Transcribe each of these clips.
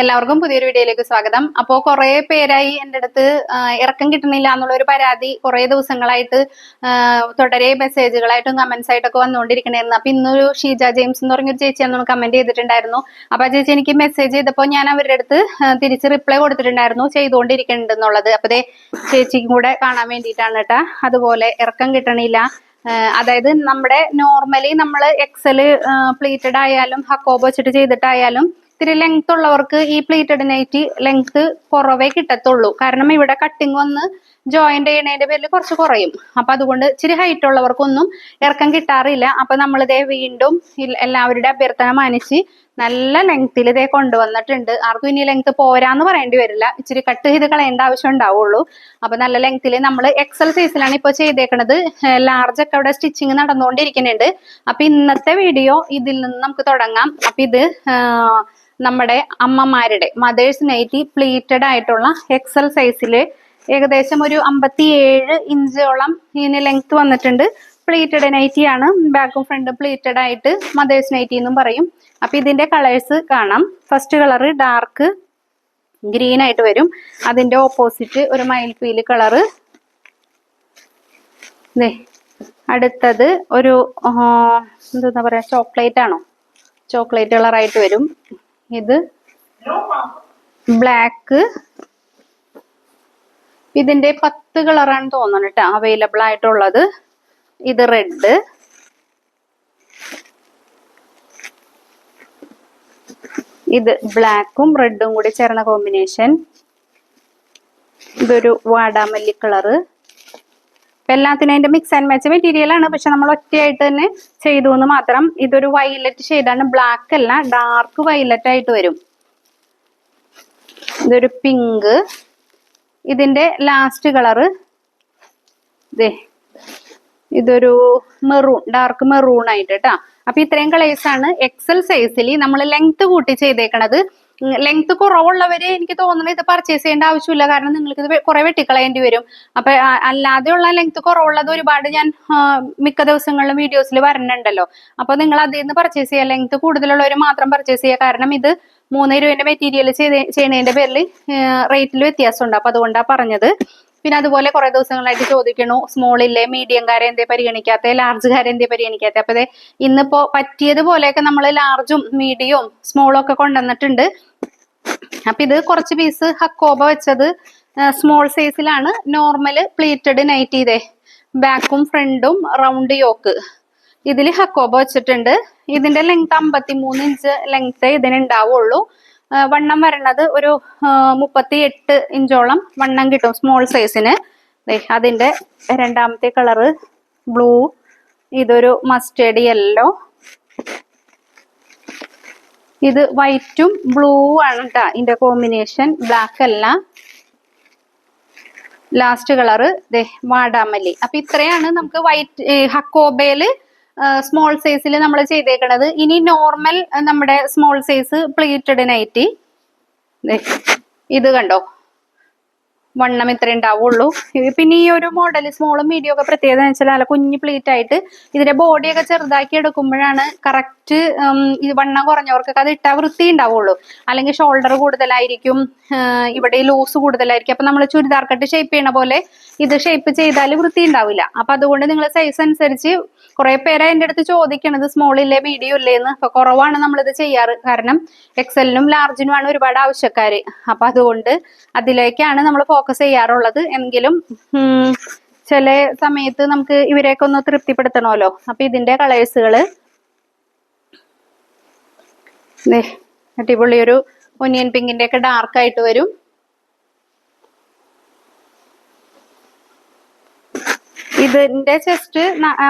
എല്ലാവർക്കും പുതിയൊരു വീഡിയോയിലേക്ക് സ്വാഗതം. അപ്പോൾ കുറേ പേരായി എന്റെ അടുത്ത് ഇറക്കം കിട്ടുന്നില്ല എന്നുള്ള ഒരു പരാതി കുറേ ദിവസങ്ങളായിട്ട് തുടരെ മെസ്സേജുകളായിട്ടും കമന്റ്സ് ആയിട്ടൊക്കെ വന്നുകൊണ്ടിരിക്കണായിരുന്നു. അപ്പൊ ഇന്നൊരു ഷീജ ജെയിംസ് എന്ന് പറഞ്ഞൊരു ചേച്ചി അന്ന് കമന്റ് ചെയ്തിട്ടുണ്ടായിരുന്നു. അപ്പോൾ ആ ചേച്ചി എനിക്ക് മെസ്സേജ് ചെയ്തപ്പോൾ ഞാൻ അവരുടെ അടുത്ത് തിരിച്ച് റിപ്ലൈ കൊടുത്തിട്ടുണ്ടായിരുന്നു ചെയ്തുകൊണ്ടിരിക്കുന്നുണ്ട് എന്നുള്ളത്. അപ്പൊ ദേ ചേച്ചിക്കും കൂടെ കാണാൻ വേണ്ടിയിട്ടാണ് കേട്ടാ. അതുപോലെ ഇറക്കം കിട്ടണില്ല. അതായത് നമ്മുടെ നോർമലി നമ്മൾ എക്സൽ പ്ലീറ്റഡ് ആയാലും ഹക്കോബ് വെച്ചിട്ട് ചെയ്തിട്ടായാലും ഇത്തിരി ലെങ്ത് ഉള്ളവർക്ക് ഈ പ്ലീറ്റഡ് നൈറ്റി ലെങ്ത് കുറവേ കിട്ടത്തുള്ളൂ. കാരണം ഇവിടെ കട്ടിങ് വന്ന് ജോയിന്റ് ചെയ്യണതിന്റെ പേരിൽ കുറച്ച് കുറയും. അപ്പൊ അതുകൊണ്ട് ഇച്ചിരി ഹൈറ്റ് ഉള്ളവർക്കൊന്നും ഇറക്കം കിട്ടാറില്ല. അപ്പൊ നമ്മളിതേ വീണ്ടും എല്ലാവരുടെ അഭ്യർത്ഥന മാനിച്ച് നല്ല ലെങ്ത്തിൽ ഇതേ കൊണ്ടുവന്നിട്ടുണ്ട്. ആർക്കും ഇനി ലെങ്ത് പോരാന്ന് പറയേണ്ടി വരില്ല. ഇച്ചിരി കട്ട് ചെയ്ത് കളയേണ്ട ആവശ്യം ഉണ്ടാവുള്ളൂ. അപ്പൊ നല്ല ലെങ്ത്തിൽ നമ്മൾ എക്സൽ സൈസിലാണ് ഇപ്പൊ ചെയ്തേക്കുന്നത് ലാർജ് ഒക്കെ അവിടെ സ്റ്റിച്ചിങ് നടന്നുകൊണ്ടിരിക്കുന്നുണ്ട് അപ്പൊ ഇന്നത്തെ വീഡിയോ ഇതിൽ നിന്ന് നമുക്ക് തുടങ്ങാം. അപ്പൊ ഇത് നമ്മുടെ അമ്മമാരുടെ മദേഴ്സ് നൈറ്റി പ്ലീറ്റഡ് ആയിട്ടുള്ള എക്സൽ സൈസിൽ ഏകദേശം ഒരു അമ്പത്തിയേഴ് ഇഞ്ചോളം ഇതിന് ലെങ്ത് വന്നിട്ടുണ്ട്. പ്ലീറ്റഡ് നൈറ്റി ആണ്. ബാക്കും ഫ്രണ്ടും പ്ലീറ്റഡ് ആയിട്ട് മദേഴ്സ് നൈറ്റി എന്നും പറയും. അപ്പൊ ഇതിന്റെ കളേഴ്സ് കാണാം. ഫസ്റ്റ് കളർ ഡാർക്ക് ഗ്രീൻ ആയിട്ട് വരും. അതിന്റെ ഓപ്പോസിറ്റ് ഒരു മയിൽപീൽ കളറ് ദേ അടുത്തത് ഒരു എന്താ പറയാ ചോക്ലേറ്റ് ആണോ? ചോക്ലേറ്റ് കളറായിട്ട് വരും. ഇത് ബ്ലാക്ക് ഇതിന്റെ പത്ത് കളറാണ് തോന്നണം കേട്ടോ അവൈലബിൾ ആയിട്ടുള്ളത്. ഇത് റെഡ് ഇത് ബ്ലാക്കും റെഡും കൂടി ചേർന്ന കോമ്പിനേഷൻ ഇതൊരു വാടാമല്ലി കളറ് ഇപ്പൊ എല്ലാത്തിനും അതിന്റെ മിക്സ് ആൻഡ് മാച്ച് മെറ്റീരിയൽ ആണ്. പക്ഷെ നമ്മൾ ഒറ്റയായിട്ട് തന്നെ ചെയ്തു എന്ന് മാത്രം ഇതൊരു വൈലറ്റ് ഷെയ്ഡാണ് ബ്ലാക്ക് അല്ല ഡാർക്ക് വൈലറ്റ് ആയിട്ട് വരും. ഇതൊരു പിങ്ക് ഇതിന്റെ ലാസ്റ്റ് കളറ് ദേ ഇതൊരു മെറൂൺ ഡാർക്ക് മെറൂൺ ആയിട്ട് കേട്ടാ അപ്പൊ ഇത്രയും കളേഴ്സ് ആണ് എക്സൽ സൈസിൽ നമ്മൾ ലെങ്ത് കൂട്ടി ചെയ്തേക്കണത്. ലെങ്ത് കുറവുള്ളവര് എനിക്ക് തോന്നുന്നത് ഇത് പർച്ചേസ് ചെയ്യേണ്ട ആവശ്യമില്ല. കാരണം നിങ്ങൾക്ക് ഇത് കുറെ വെട്ടിക്കളയേണ്ടി വരും. അപ്പൊ അല്ലാതെയുള്ള ലെങ്ത് കുറവുള്ളത് ഒരുപാട് ഞാൻ മിക്ക ദിവസങ്ങളിലും വീഡിയോസിൽ വരണുണ്ടല്ലോ. അപ്പൊ നിങ്ങൾ അതിൽ നിന്ന് പർച്ചേസ് ചെയ്യുക. ലെങ്ത് കൂടുതലുള്ളവർ മാത്രം പർച്ചേസ് ചെയ്യുക. കാരണം ഇത് മൂന്ന് രൂപന്റെ മെറ്റീരിയൽ ചെയ്ത് ചെയ്യുന്നതിന്റെ പേരിൽ റേറ്റിൽ വ്യത്യാസമുണ്ട്. അപ്പൊ അതുകൊണ്ടാണ് പറഞ്ഞത്. പിന്നെ അതുപോലെ കുറെ ദിവസങ്ങളായിട്ട് ചോദിക്കണു സ്മോൾ ഇല്ലേ മീഡിയംകാരെ എന്തേ പരിഗണിക്കാത്ത ലാർജുകാരെ എന്തേ പരിഗണിക്കാത്ത? അപ്പൊ ഇന്നിപ്പോ പറ്റിയതുപോലെയൊക്കെ നമ്മൾ ലാർജും മീഡിയവും സ്മോളും ഒക്കെ കൊണ്ടുവന്നിട്ടുണ്ട്. അപ്പൊ ഇത് കുറച്ച് പീസ് ഹക്കോബ വെച്ചത് സ്മോൾ സൈസിലാണ് നോർമൽ പ്ലീറ്റഡ് നൈറ്റ് ഇതേ. ബാക്കും ഫ്രണ്ടും റൗണ്ട് യോക്ക് ഇതിൽ ഹക്കോബ വെച്ചിട്ടുണ്ട്. ഇതിന്റെ ലെങ്ത് അമ്പത്തി മൂന്ന് ഇഞ്ച് ലെങ്ത് ഇതിന് ഉണ്ടാവുള്ളൂ ആ, വണ്ണം വരണത് ഒരു മുപ്പത്തി എട്ട് ഇഞ്ചോളം വണ്ണം കിട്ടും സ്മോൾ സൈസിന് ദേ, അതിന്റെ രണ്ടാമത്തെ കളറ് ബ്ലൂ ഇതൊരു മസ്റ്റേഡ് യെല്ലോ ഇത് വൈറ്റും ബ്ലൂ ആണ് കേട്ടോ ഇതിന്റെ കോമ്പിനേഷൻ ബ്ലാക്ക് അല്ല. ലാസ്റ്റ് കളറ് ദേ വാടാമല്ലി. അപ്പൊ ഇത്രയാണ് നമുക്ക് വൈറ്റ് ഹക്കോബയിൽ സ്മോൾ സൈസിൽ നമ്മൾ ചെയ്തേക്കണത്. ഇനി നോർമൽ നമ്മുടെ സ്മോൾ സൈസ് പ്ലീറ്റഡ് നൈറ്റി ഇത് കണ്ടോ? വണ്ണം ഇത്ര ഉണ്ടാവുള്ളൂ. പിന്നെ ഈ ഒരു മോഡൽ സ്മോളും മീഡിയം ഒക്കെ പ്രത്യേകത വെച്ചാൽ നല്ല കുഞ്ഞു പ്ലീറ്റ് ആയിട്ട് ഇതിന്റെ ബോഡിയൊക്കെ ചെറുതാക്കി എടുക്കുമ്പോഴാണ് കറക്റ്റ് ഈ വണ്ണം കുറഞ്ഞവർക്കൊക്കെ അത് ഇട്ടാൽ വൃത്തി ഉണ്ടാവുള്ളൂ. അല്ലെങ്കിൽ ഷോൾഡർ കൂടുതലായിരിക്കും ഇവിടെ ലൂസ് കൂടുതലായിരിക്കും. അപ്പൊ നമ്മൾ ചുരിദാർ കട്ട് ഷേപ്പ് ചെയ്യണ പോലെ ഇത് ഷേപ്പ് ചെയ്താൽ വൃത്തി ഉണ്ടാവില്ല. അപ്പൊ അതുകൊണ്ട് നിങ്ങൾ സൈസ് അനുസരിച്ച് കുറെ പേരെ എന്റെ അടുത്ത് ചോദിക്കണത് സ്മോൾ ഇല്ലേ മീഡിയം ഇല്ലേ എന്ന്. അപ്പൊ കുറവാണ് നമ്മളിത് ചെയ്യാറ്. കാരണം എക്സലിനും ലാർജിനുമാണ് ഒരുപാട് ആവശ്യക്കാര്. അപ്പൊ അതുകൊണ്ട് അതിലേക്കാണ് നമ്മൾ ഫോക്കസ് ചെയ്യാറുള്ളത് എങ്കിലും ചില സമയത്ത് നമുക്ക് ഇവരെയൊക്കെ ഒന്ന് തൃപ്തിപ്പെടുത്തണമല്ലോ. അപ്പൊ ഇതിന്റെ കളേഴ്സുകൾ. അടിപൊളി ഒരു ഒനിയൻ പിങ്കിന്റെ ഒക്കെ ഡാർക്ക് ആയിട്ട് വരും. ഇതിന്റെ ചെസ്റ്റ്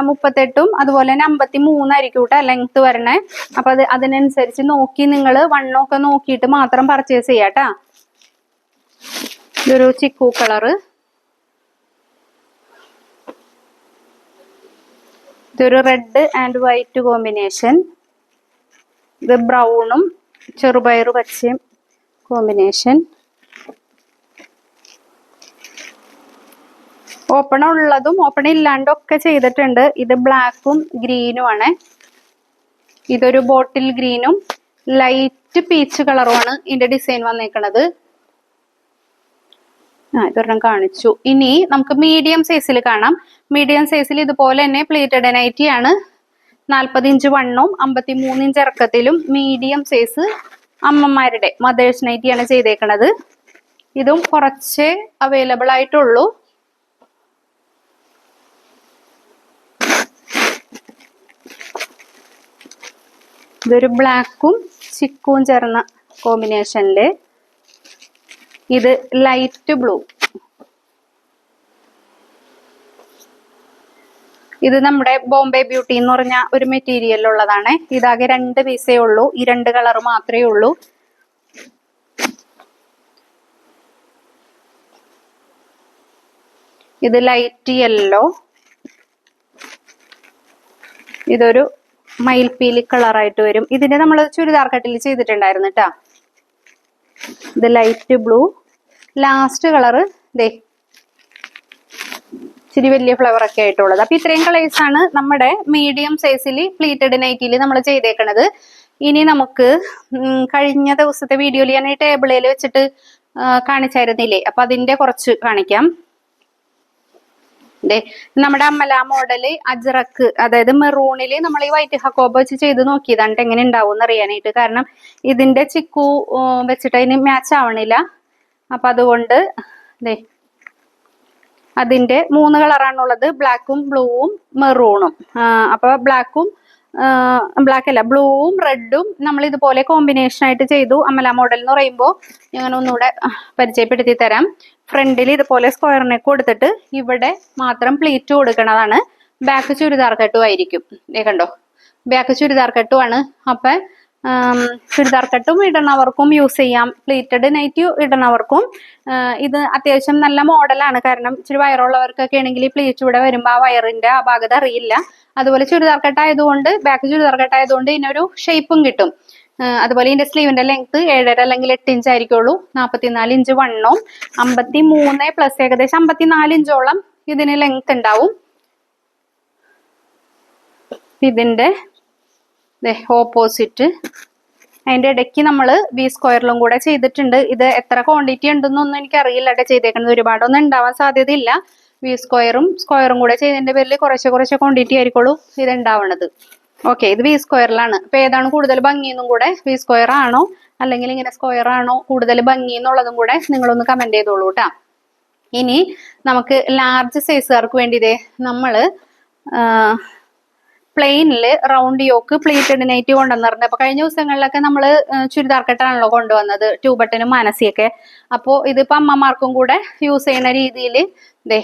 മുപ്പത്തെട്ടും അതുപോലെ തന്നെ അമ്പത്തി മൂന്നായിരിക്കും കേട്ടോ ലെങ്ത് വരണേ. അപ്പൊ അത് അതിനനുസരിച്ച് നോക്കി നിങ്ങൾ വണ്ണമൊക്കെ നോക്കിയിട്ട് മാത്രം പർച്ചേസ് ചെയ്യാട്ടാ ഇതൊരു ചിക്കു കളറ്. ഇതൊരു റെഡ് ആൻഡ് വൈറ്റ് കോമ്പിനേഷൻ. ഇത് ബ്രൗണും ചെറുപയറു പച്ചയും കോമ്പിനേഷൻ. ഓപ്പൺ ഉള്ളതും ഓപ്പൺ ഇല്ലാണ്ടും ഒക്കെ ചെയ്തിട്ടുണ്ട്. ഇത് ബ്ലാക്കും ഗ്രീനും ആണ്. ഇതൊരു ബോട്ടിൽ ഗ്രീനും ലൈറ്റ് പീച്ച് കളറുമാണ് ഇതിന്റെ ഡിസൈൻ വന്നേക്കണത്. ആ ഇതൊരെണ്ണം കാണിച്ചു. ഇനി നമുക്ക് മീഡിയം സൈസിൽ കാണാം. മീഡിയം സൈസിൽ ഇതുപോലെ തന്നെ പ്ലേറ്റഡ് നൈറ്റി ആണ്. നാൽപ്പത് ഇഞ്ച് വണ്ണവും അമ്പത്തി മൂന്ന് ഇഞ്ച് ഇറക്കത്തിലും മീഡിയം സൈസ് അമ്മമാരുടെ മദേഴ്സ് നൈറ്റിയാണ് ചെയ്തേക്കണത്. ഇതും കുറച്ചേ അവൈലബിൾ ആയിട്ടുള്ളൂ. ഇതൊരു ബ്ലാക്കും ചിക്കും ചേർന്ന കോമ്പിനേഷനിൽ ഇത് ലൈറ്റ് ബ്ലൂ ഇത് നമ്മുടെ ബോംബെ ബ്യൂട്ടി എന്ന് പറഞ്ഞ ഒരു മെറ്റീരിയൽ ഉള്ളതാണ്. ഇതാകെ രണ്ട് പീസേ ഉള്ളൂ. ഈ രണ്ട് കളർ മാത്രമേ ഉള്ളൂ. ഇത് ലൈറ്റ് യെല്ലോ ഇതൊരു മയിൽപ്പീലി കളറായിട്ട് വരും. ഇതിന്റെ നമ്മൾ ചുരിദാർ കട്ടിൽ ചെയ്തിട്ടുണ്ടായിരുന്നു കേട്ടാ ഇത് ലൈറ്റ് ബ്ലൂ ലാസ്റ്റ് കളറ് ദേ ഇച്ചിരി വലിയ ഫ്ലവർ ഒക്കെ ആയിട്ടുള്ളത്. അപ്പൊ ഇത്രയും കളേഴ്സ് ആണ് നമ്മുടെ മീഡിയം സൈസിൽ പ്ലീറ്റഡ് നൈറ്റിൽ നമ്മൾ ചെയ്തേക്കണത്. ഇനി നമുക്ക് കഴിഞ്ഞ ദിവസത്തെ വീഡിയോയിൽ ഞാൻ ഈ ടേബിളിൽ വെച്ചിട്ട് കാണിച്ചായിരുന്നില്ലേ? അപ്പൊ അതിന്റെ കുറച്ച് കാണിക്കാം. നമ്മുടെ അമ്മല മോഡൽ അജ്രക്ക് അതായത് മെറൂണിൽ നമ്മൾ ഈ വൈറ്റ് ഹക്കോബ വെച്ച് ചെയ്ത് നോക്കിയതാണ് എങ്ങനെ ഉണ്ടാവും എന്ന് അറിയാനായിട്ട്. കാരണം ഇതിന്റെ ചിക്കു വെച്ചിട്ട് അതിന് മാച്ച് ആവണില്ല. അപ്പൊ അതുകൊണ്ട് ദേ അതിന്റെ മൂന്ന് കളറാണുള്ളത് ബ്ലാക്കും ബ്ലൂവും മെറൂണും അപ്പൊ ബ്ലാക്കും ബ്ലാക്ക് അല്ല ബ്ലൂവും റെഡും നമ്മൾ ഇതുപോലെ കോമ്പിനേഷൻ ആയിട്ട് ചെയ്തു. അമല മോഡൽ എന്ന് പറയുമ്പോൾ ഞാൻ ഒന്നുകൂടെ പരിചയപ്പെടുത്തി തരാം. ഫ്രണ്ടിൽ ഇതുപോലെ സ്ക്വയർ കൊടുത്തിട്ട് ഇവിടെ മാത്രം പ്ലീറ്റ് കൊടുക്കണതാണ്. ബാക്ക് ചുരിദാർ കട്ടും ആയിരിക്കും കണ്ടോ? ബാക്ക് ചുരിദാർ കെട്ടുമാണ് അപ്പൊ ചുരിദാർ കട്ടും ഇടണവർക്കും യൂസ് ചെയ്യാം. പ്ലീറ്റഡ് നൈറ്റ് ഇടണവർക്കും. ഇത് അത്യാവശ്യം നല്ല മോഡലാണ് കാരണം ഇച്ചിരി വയറുള്ളവർക്കൊക്കെ ആണെങ്കിൽ ഈ പ്ലീറ്റ് ഇവിടെ വരുമ്പോൾ ആ വയറിന്റെ ആ ഭാഗത്ത് അറിയില്ല. അതുപോലെ ചുരിദാർ കട്ടായതുകൊണ്ട് ബാക്ക് ചുരിദാർ കട്ടായതുകൊണ്ട് ഇതിനൊരു ഷേപ്പും കിട്ടും അതുപോലെ ഇതിന്റെ സ്ലീവിന്റെ ലെങ്ത് ഏഴര അല്ലെങ്കിൽ എട്ട് ഇഞ്ച് ആയിരിക്കുള്ളൂ. നാൽപ്പത്തിനാല് ഇഞ്ച് വണ്ണവും അമ്പത്തി മൂന്ന് പ്ലസ് ഏകദേശം അമ്പത്തിനാല് ഇഞ്ചോളം ഇതിന് ലെങ്ത് ഉണ്ടാവും. ഇതിന്റെ ഓപ്പോസിറ്റ് അതിന്റെ ഇടയ്ക്ക് നമ്മൾ വി സ്ക്വയറിലും കൂടെ ചെയ്തിട്ടുണ്ട്. ഇത് എത്ര ക്വാണ്ടിറ്റി ഉണ്ടെന്നൊന്നും എനിക്ക് അറിയില്ല കേട്ടോ. ചെയ്തേക്കുന്നത് ഒരുപാടൊന്നും ഉണ്ടാവാൻ സാധ്യതയില്ല. വി സ്ക്വയറും സ്ക്വയറും കൂടെ ചെയ്തതിന്റെ പേരിൽ കുറച്ച് കുറച്ച് ക്വാണ്ടിറ്റി ആയിരിക്കുള്ളൂ ഇത് ഉണ്ടാവണത് ഓക്കെ ഇത് വി സ്ക്വയറിലാണ് അപ്പോൾ ഏതാണ് കൂടുതൽ ഭംഗി എന്നും കൂടെ വി സ്ക്വയർ ആണോ? അല്ലെങ്കിൽ ഇങ്ങനെ സ്ക്വയർ ആണോ കൂടുതൽ ഭംഗി എന്നുള്ളതും കൂടെ നിങ്ങളൊന്ന് കമന്റ് ചെയ്തോളൂ കേട്ടോ ഇനി നമുക്ക് ലാർജ് സൈസുകാർക്ക് വേണ്ടി ഇതേ നമ്മൾ പ്ലെയിനിൽ റൗണ്ട് യോക്ക് പ്ലീറ്റഡ് നൈറ്റ് കൊണ്ടുവന്നിരുന്നത്. അപ്പൊ കഴിഞ്ഞ ദിവസങ്ങളിലൊക്കെ നമ്മൾ ചുരിദാർ കെട്ടാണല്ലോ കൊണ്ടുവന്നത് ട്യൂബട്ടനും മനസ്സിയൊക്കെ അപ്പോ ഇതിപ്പോ അമ്മമാർക്കും കൂടെ യൂസ് ചെയ്യുന്ന രീതിയിൽ ദേ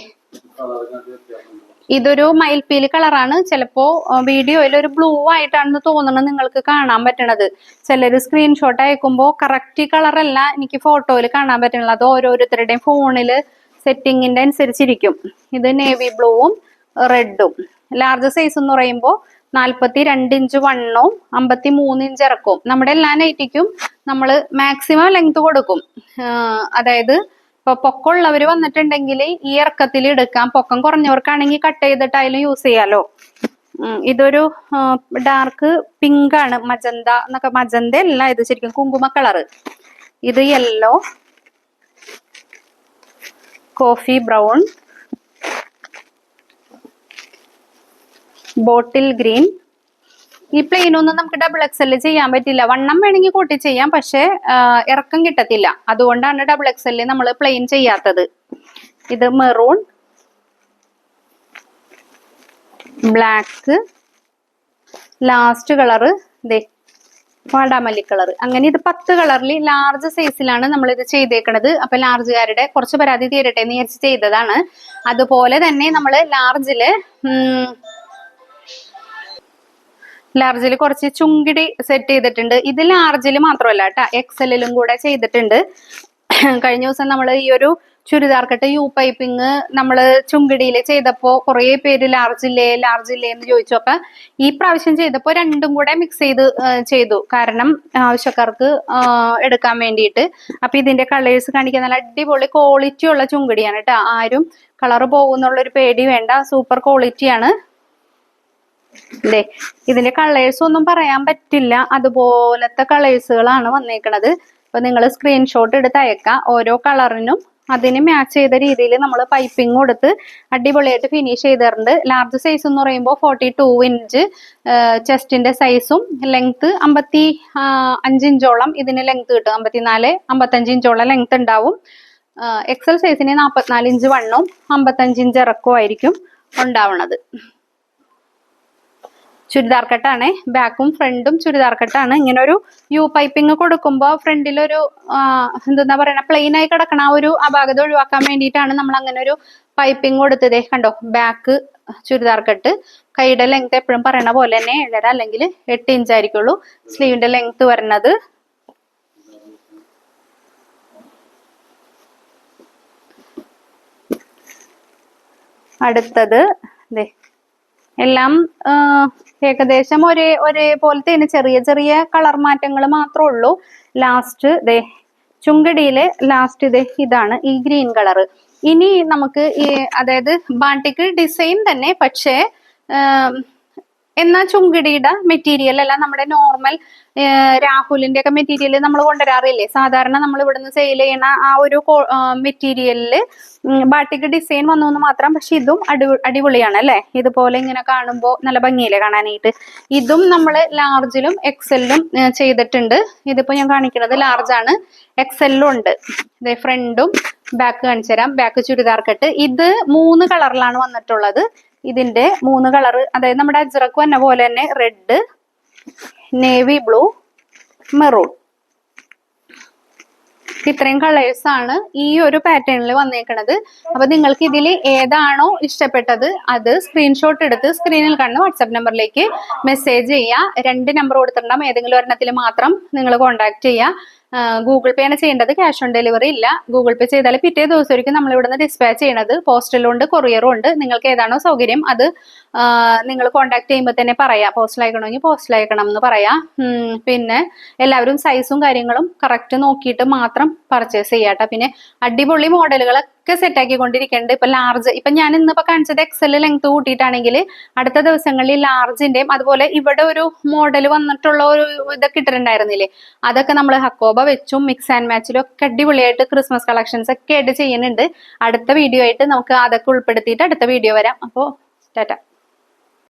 ഇതൊരു മയിൽപ്പീലി കളറാണ്. ചിലപ്പോ വീഡിയോയിൽ ഒരു ബ്ലൂ ആയിട്ടാണെന്ന് തോന്നുന്നത് നിങ്ങൾക്ക് കാണാൻ പറ്റണത്. ചിലർ സ്ക്രീൻഷോട്ട് അയക്കുമ്പോൾ കറക്റ്റ് കളറല്ല എനിക്ക് ഫോട്ടോയിൽ കാണാൻ പറ്റണത്. അത് ഓരോരുത്തരുടെയും ഫോണിൽ സെറ്റിങ്ങിന്റെ അനുസരിച്ചിരിക്കും. ഇത് നേവി ബ്ലൂവും റെഡും. ലാർജ് സൈസ് എന്ന് പറയുമ്പോൾ നാൽപ്പത്തി രണ്ട് ഇഞ്ച് വണ്ണവും അമ്പത്തി മൂന്ന് ഇഞ്ച് ഇറക്കും നമ്മുടെ എല്ലാ നൈറ്റിക്കും നമ്മൾ മാക്സിമം ലെങ്ത് കൊടുക്കും. അതായത് ഇപ്പൊ പൊക്കമുള്ളവർ വന്നിട്ടുണ്ടെങ്കിൽ ഈ ഇറക്കത്തിൽ എടുക്കാം. പൊക്കം കുറഞ്ഞവർക്കാണെങ്കിൽ കട്ട് ചെയ്തിട്ടായാലും യൂസ് ചെയ്യാലോ. ഇതൊരു ഡാർക്ക് പിങ്ക് ആണ്. മജന്ത എന്നൊക്കെ മജന്ത അല്ല ഇത് ശരിക്കും കുങ്കുമ കളറ് ഇത് yellow coffee brown bottle green ഈ പ്ലെയിൻ ഒന്നും നമുക്ക് ഡബിൾ എക്സ് എൽ ചെയ്യാൻ പറ്റില്ല. വണ്ണം വേണമെങ്കിൽ കൂട്ടി ചെയ്യാം പക്ഷേ ഇറക്കം കിട്ടത്തില്ല. അതുകൊണ്ടാണ് ഡബിൾ എക്സ് എൽ നമ്മൾ പ്ലെയിൻ ചെയ്യാത്തത്. ഇത് മെറൂൺ ബ്ലാക്ക് ലാസ്റ്റ് കളറ് ദേ വാടാമല്ലി കളർ അങ്ങനെ ഇത് പത്ത് കളറിൽ ലാർജ് സൈസിലാണ് നമ്മൾ ഇത് ചെയ്തേക്കണത്. അപ്പൊ ലാർജുകാരുടെ കുറച്ച് പരാതി തീരട്ടെ എന്ന് വിചാരിച്ച് ചെയ്തതാണ്. അതുപോലെ തന്നെ നമ്മൾ ലാർജിൽ ലാർജിൽ കുറച്ച് ചുങ്കിടി സെറ്റ് ചെയ്തിട്ടുണ്ട്. ഇത് ലാർജിൽ മാത്രമല്ല കേട്ടോ. എക്സലിലും കൂടെ ചെയ്തിട്ടുണ്ട്. കഴിഞ്ഞ ദിവസം നമ്മൾ ഈ ഒരു ചുരിദാർ കട്ട് യു പൈപ്പിങ് നമ്മൾ ചുങ്കിടിയിൽ ചെയ്തപ്പോൾ കുറേ പേര് ലാർജില്ലേ ലാർജില്ലേ എന്ന് ചോദിച്ചു. അപ്പൊ ഈ പ്രാവശ്യം ചെയ്തപ്പോൾ രണ്ടും കൂടെ മിക്സ് ചെയ്ത് ചെയ്തു. കാരണം ആവശ്യക്കാർക്ക് എടുക്കാൻ വേണ്ടിയിട്ട്. അപ്പൊ ഇതിന്റെ കളേഴ്സ് കാണിക്കാൻ നല്ല അടിപൊളി ക്വാളിറ്റി ഉള്ള ചുങ്കിടിയാണ് കേട്ടോ. ആരും കളർ പോകുന്നുള്ളൊരു പേടി വേണ്ട. സൂപ്പർ ക്വാളിറ്റിയാണ് ദേ ഇതിന്റെ കളേഴ്സ് ഒന്നും പറയാൻ പറ്റില്ല. അതുപോലത്തെ കളേഴ്സുകളാണ് വന്നേക്കണത്. അപ്പൊ നിങ്ങൾ സ്ക്രീൻഷോട്ട് എടുത്ത് അയക്കാം. ഓരോ കളറിനും അതിന് മാച്ച് ചെയ്ത രീതിയിൽ നമ്മൾ പൈപ്പിംഗ് കൊടുത്ത് അടിപൊളിയായിട്ട് ഫിനിഷ് ചെയ്തിട്ടുണ്ട്. ലാർജ് സൈസ് എന്ന് പറയുമ്പോൾ ഫോർട്ടി ടു ഇഞ്ച് ചെസ്റ്റിന്റെ സൈസും ലെങ്ത് അമ്പത്തി അഞ്ച് ഇഞ്ചോളം ഇതിന് ലെങ്ത് കിട്ടും. അമ്പത്തിനാല് അമ്പത്തഞ്ച് ഇഞ്ചോളം ലെങ്ത് ഉണ്ടാവും. എക്സൽ സൈസിന് നാൽപ്പത്തിനാല് ഇഞ്ച് വണ്ണവും അമ്പത്തഞ്ച് ഇഞ്ച് ഇറക്കവും ആയിരിക്കും ഉണ്ടാവണത്. ചുരിദാർ കട്ടാണ്. ബാക്കും ഫ്രണ്ടും ചുരിദാർ കട്ടാണ്. ഇങ്ങനെ ഒരു യു പൈപ്പിംഗ് കൊടുക്കുമ്പോൾ ഫ്രണ്ടിലൊരു എന്താ പറയുക പ്ലെയിൻ ആയി കിടക്കണ ആ ഒരു അപാകത ഒഴിവാക്കാൻ വേണ്ടിയിട്ടാണ് നമ്മൾ അങ്ങനെ ഒരു പൈപ്പിംഗ് കൊടുത്തത്. കണ്ടോ? Back churidar cut. കൈയുടെ ലെങ്ത് എപ്പോഴും പറയണ പോലെ തന്നെ ഏഴര അല്ലെങ്കിൽ എട്ട് ഇഞ്ച് ആയിരിക്കുള്ളൂ. സ്ലീവിന്റെ ലെങ്ത് വരുന്നത് അടുത്തത് ദേ എല്ലാം ഏകദേശം ഒരേ ഒരേപോലത്തെ ചെറിയ ചെറിയ കളർ മാറ്റങ്ങൾ മാത്രമേ ഉള്ളൂ. ലാസ്റ്റ് ദേ ചുങ്കടിയിലെ ലാസ്റ്റ് ഇത് ഇതാണ് ഈ ഗ്രീൻ കളർ. ഇനി നമുക്ക് ഈ അതായത് ബാട്ടിക്ക് ഡിസൈൻ തന്നെ. പക്ഷേ എന്നാ ചുങ്കിടിയുടെ മെറ്റീരിയൽ അല്ല നമ്മുടെ നോർമൽ രാഹുലിന്റെ ഒക്കെ മെറ്റീരിയൽ നമ്മൾ കൊണ്ടുവരാറില്ലേ? സാധാരണ നമ്മൾ ഇവിടുന്ന് സെയിൽ ചെയ്യുന്ന ആ ഒരു മെറ്റീരിയലിൽ ബാട്ടിക്ക് ഡിസൈൻ വന്നു എന്ന് മാത്രം പക്ഷെ ഇതും അടി അടിപൊളിയാണ് അല്ലെ? ഇതുപോലെ ഇങ്ങനെ കാണുമ്പോൾ നല്ല ഭംഗിയില്ലേ കാണാനായിട്ട്? ഇതും നമ്മൾ ലാർജിലും എക്സലിലും ചെയ്തിട്ടുണ്ട്. ഇതിപ്പോ ഞാൻ കാണിക്കുന്നത് ലാർജ് ആണ്. എക്സലിലും ഉണ്ട്. ഇതേ ഫ്രണ്ടും ബാക്ക് കാണിച്ചു തരാം ബാക്ക് ചുരിദാർ കട്ട്. ഇത് മൂന്ന് കളറിലാണ് വന്നിട്ടുള്ളത്. ഇതിന്റെ മൂന്ന് കളർ അതായത് നമ്മുടെ അജ്രക്ക് വന്ന പോലെ തന്നെ റെഡ് നേവി ബ്ലൂ മെറൂൺ. ഇത്രയും കളേഴ്സ് ആണ് ഈ ഒരു പാറ്റേണിൽ വന്നേക്കണത്. അപ്പൊ നിങ്ങൾക്ക് ഇതിൽ ഏതാണോ ഇഷ്ടപ്പെട്ടത് അത് സ്ക്രീൻഷോട്ട് എടുത്ത് സ്ക്രീനിൽ കാണുന്ന വാട്സാപ്പ് നമ്പറിലേക്ക് മെസ്സേജ് ചെയ്യുക. രണ്ട് നമ്പർ കൊടുത്തിട്ടുണ്ടാകും ഏതെങ്കിലും ഒരെണ്ണത്തിൽ മാത്രം നിങ്ങൾ കോൺടാക്ട് ചെയ്യുക. ഗൂഗിൾ പേ ആണ് ചെയ്യേണ്ടത്. ക്യാഷ് ഓൺ ഡെലിവറി ഇല്ല. ഗൂഗിൾ പേ ചെയ്താൽ പിറ്റേ ദിവസമായിരിക്കും നമ്മൾ ഇവിടുന്ന് ഡിസ്പാച്ച് ചെയ്യണത്. പോസ്റ്റലും ഉണ്ട് കൊറിയറും ഉണ്ട്. നിങ്ങൾക്ക് ഏതാണോ സൗകര്യം അത് നിങ്ങൾ കോൺടാക്ട് ചെയ്യുമ്പോൾ തന്നെ പറയാം. പോസ്റ്റൽ അയക്കണമെങ്കിൽ പോസ്റ്റൽ അയക്കണം എന്ന് പറയാം. പിന്നെ എല്ലാവരും സൈസും കാര്യങ്ങളും കറക്റ്റ് നോക്കിയിട്ട് മാത്രം പർച്ചേസ് ചെയ്യാട്ടോ. പിന്നെ അടിപൊളി മോഡലുകളൊക്കെ സെറ്റ് കൊണ്ടിരിക്കുന്നുണ്ട് ഇപ്പൊ ലാർജ് ഇപ്പൊ ഞാൻ ഇന്നിപ്പോ കാണിച്ചത് എക്സൽ ലെങ്ത് കൂട്ടിയിട്ടാണെങ്കിൽ അടുത്ത ദിവസങ്ങളിൽ ലാർജിന്റെയും അതുപോലെ ഇവിടെ ഒരു മോഡൽ വന്നിട്ടുള്ള ഒരു ഇതൊക്കെ ഇട്ടിട്ടുണ്ടായിരുന്നില്ലേ? അതൊക്കെ നമ്മൾ ഹക്കോബ വെച്ചും മിക്സ് ആൻഡ് മാച്ചിലും ഒക്കെ അടിപൊളിയായിട്ട് ക്രിസ്മസ് കളക്ഷൻസ് ഒക്കെ ആയിട്ട് ചെയ്യുന്നുണ്ട്. അടുത്ത വീഡിയോ ആയിട്ട് നമുക്ക് അതൊക്കെ ഉൾപ്പെടുത്തിയിട്ട് അടുത്ത വീഡിയോ വരാം. അപ്പോൾ ടാറ്റ.